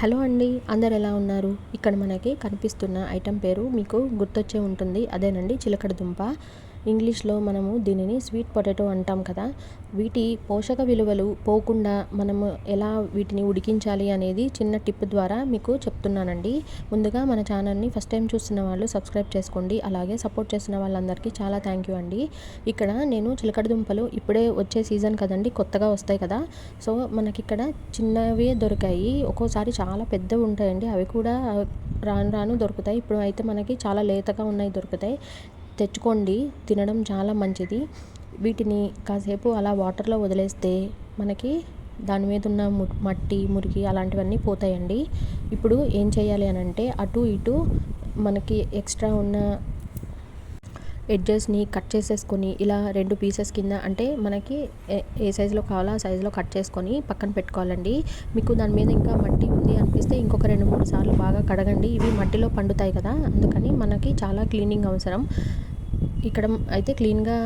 Hello అండి అందరు ఎలా ఉన్నారు? ఇక్కడ మనకి కనిపిస్తున్న ఐటెం పేరు మీకు గుర్తొచ్చే ఉంటుంది. అదేనండి చిలకడ దుంప. ఇంగ్లీష్లో మనము దీనిని స్వీట్ పొటాటో అంటాం కదా. వీటి పోషక విలువలు పోకుండా మనము ఎలా వీటిని ఉడికించాలి అనేది చిన్న టిప్ ద్వారా మీకు చెప్తున్నానండి. ముందుగా మన ఛానల్ని ఫస్ట్ టైం చూస్తున్న వాళ్ళు సబ్స్క్రైబ్ చేసుకోండి. అలాగే సపోర్ట్ చేస్తున్న వాళ్ళందరికీ చాలా థ్యాంక్ యూ అండి. ఇక్కడ నేను చిలకడ దుంపలు ఇప్పుడే వచ్చే సీజన్ కదండి కొత్తగా వస్తాయి కదా. సో మనకి ఇక్కడ చిన్నవే దొరికాయి. ఒక్కోసారి చాలా పెద్దవి ఉంటాయండి. అవి కూడా రాను రాను దొరుకుతాయి. ఇప్పుడు అయితే మనకి చాలా లేతగా ఉన్నాయి దొరుకుతాయి. తెచ్చుకోండి. తినడం చాలా మంచిది. వీటిని కాసేపు అలా వాటర్లో వదిలేస్తే మనకి దాని మీద ఉన్న మట్టి మురికి అలాంటివన్నీ పోతాయండి. ఇప్పుడు ఏం చేయాలి అని అంటే అటు ఇటు మనకి ఎక్స్ట్రా ఉన్న ఎడ్జెస్ని కట్ చేసేసుకొని ఇలా రెండు పీసెస్ కింద అంటే మనకి ఏ సైజులో కావాలో ఆ సైజులో కట్ చేసుకొని పక్కన పెట్టుకోవాలండి. మీకు దాని మీద ఇంకా మట్టి ఉంది అనిపిస్తే ఇంకొక రెండు మూడు సార్లు బాగా కడగండి. ఇవి మట్టిలో పండుతాయి కదా అందుకని మనకి చాలా క్లీనింగ్ అవసరం. ఇక్కడ అయితే క్లీన్గా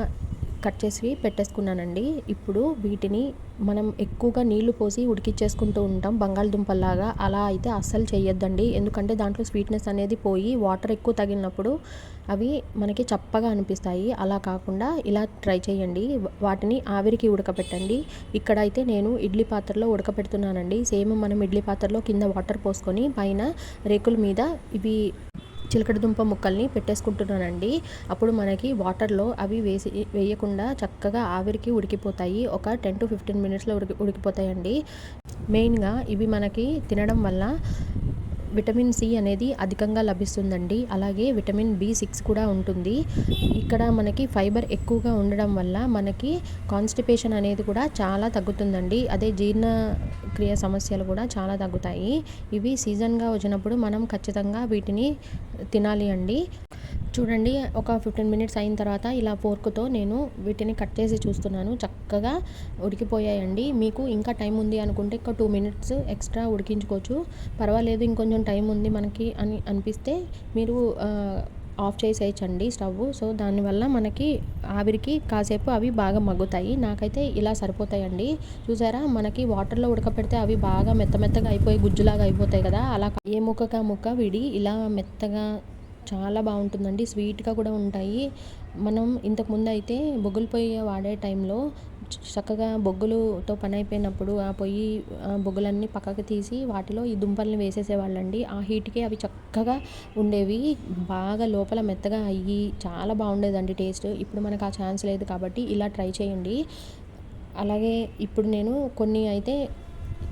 కట్ చేసి పెట్టేసుకున్నానండి. ఇప్పుడు వీటిని మనం ఎక్కువగా నీళ్ళు పోసి ఉడికిచ్చేసుకుంటూ ఉంటాం బంగాళదుంపల్లాగా. అలా అయితే అస్సలు చేయొద్దండి ఎందుకంటే దాంట్లో స్వీట్నెస్ అనేది పోయి వాటర్ ఎక్కువ తగిలినప్పుడు అవి మనకి చప్పగా అనిపిస్తాయి. అలా కాకుండా ఇలా ట్రై చేయండి. వాటిని ఆవిరికి ఉడకపెట్టండి. ఇక్కడ అయితే నేను ఇడ్లీ పాత్రలో ఉడకపెడుతున్నానండి. సేమ్ మనం ఇడ్లీ పాత్రలో కింద వాటర్ పోసుకొని పైన రేకుల మీద ఇవి చిలకడదుంప ముక్కల్ని పెట్టేసుకుంటున్నానండి. అప్పుడు మనకి వాటర్లో అవి వేసి వేయకుండా చక్కగా ఆవిరికి ఉడికిపోతాయి. ఒక టెన్ టు ఫిఫ్టీన్ మినిట్స్లో ఉడికి ఉడికిపోతాయండి. మెయిన్గా ఇవి మనకి తినడం వల్ల విటమిన్ సి అనేది అధికంగా లభిస్తుందండి. అలాగే విటమిన్ బి సిక్స్ కూడా ఉంటుంది. ఇక్కడ మనకి ఫైబర్ ఎక్కువగా ఉండడం వల్ల మనకి కాన్స్టిపేషన్ అనేది కూడా చాలా తగ్గుతుందండి. అదే జీర్ణక్రియ సమస్యలు కూడా చాలా తగ్గుతాయి. ఇవి సీజన్గా వచ్చినప్పుడు మనం ఖచ్చితంగా వీటిని తినాలి అండి. చూడండి ఒక ఫిఫ్టీన్ మినిట్స్ అయిన తర్వాత ఇలా ఫోర్క్తో నేను వీటిని కట్ చేసి చూస్తున్నాను. చక్కగా ఉడికిపోయాయండి. మీకు ఇంకా టైం ఉంది అనుకుంటే ఇంకా టూ మినిట్స్ ఎక్స్ట్రా ఉడికించుకోవచ్చు. పర్వాలేదు ఇంకొంచెం టైం ఉంది మనకి అని అనిపిస్తే మీరు ఆఫ్ చేసేయచ్చండి స్టవ్ సో దానివల్ల మనకి ఆవిరికి కాసేపు అవి బాగా మగ్గుతాయి. నాకైతే ఇలా సరిపోతాయండి. చూసారా? మనకి వాటర్లో ఉడకపెడితే అవి బాగా మెత్త మెత్తగా అయిపోయి గుజ్జులాగా అయిపోతాయి కదా? అలా ఏ ముక్కగా ముక్క విడి ఇలా మెత్తగా చాలా బాగుంటుందండి స్వీట్గా కూడా ఉంటాయి. మనం ఇంతకుముందు అయితే బొగ్గుల పొయ్యి వాడే టైంలో చక్కగా బొగ్గులతో పని అయిపోయినప్పుడు ఆ పొయ్యి బొగ్గులన్నీ పక్కకు తీసి వాటిలో ఈ దుంపల్ని వేసేసేవాళ్ళండి. ఆ హీట్కి అవి చక్కగా ఉండేవి. బాగా లోపల మెత్తగా అయ్యి చాలా బాగుండేదండి టేస్ట్. ఇప్పుడు మనకు ఆ ఛాన్స్ లేదు కాబట్టి ఇలా ట్రై చేయండి. అలాగే ఇప్పుడు నేను కొన్ని అయితే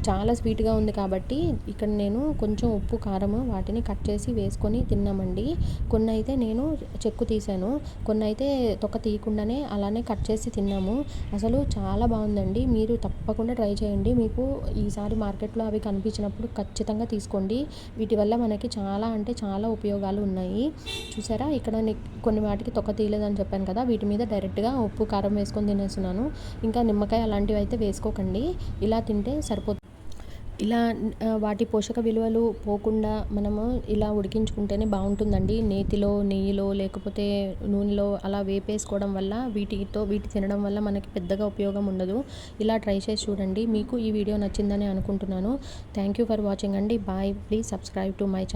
చాలా స్వీట్గా ఉంది కాబట్టి ఇక్కడ నేను కొంచెం ఉప్పు కారము వాటిని కట్ చేసి వేసుకొని తిన్నామండి. కొన్ని అయితే నేను చెక్కు తీసాను. కొన్ని అయితే తొక్క తీయకుండానే అలానే కట్ చేసి తిన్నాము. అసలు చాలా బాగుందండి. మీరు తప్పకుండా ట్రై చేయండి. మీకు ఈసారి మార్కెట్లో అవి కనిపించినప్పుడు ఖచ్చితంగా తీసుకోండి. వీటి వల్ల మనకి చాలా అంటే చాలా ఉపయోగాలు ఉన్నాయి. చూసారా? ఇక్కడ కొన్ని వాటికి తొక్క తీయలేదని చెప్పాను కదా! వీటి మీద డైరెక్ట్గా ఉప్పు కారం వేసుకొని తినేస్తున్నాను. ఇంకా నిమ్మకాయ అలాంటివి అయితే వేసుకోకండి. ఇలా తింటే సరిపోతుంది. ఇలా వాటి పోషక విలువలు పోకుండా మనము ఇలా ఉడికించుకుంటేనే బాగుంటుందండి. నేతిలో నెయ్యిలో లేకపోతే నూనెలో అలా వేపేసుకోవడం వల్ల వీటితో వీటి తినడం వల్ల మనకి పెద్దగా ఉపయోగం ఉండదు. ఇలా ట్రై చేసి చూడండి. మీకు ఈ వీడియో నచ్చిందని అనుకుంటున్నాను. థ్యాంక్ యూ ఫర్ వాచింగ్ అండి. Bye. Please subscribe to my channel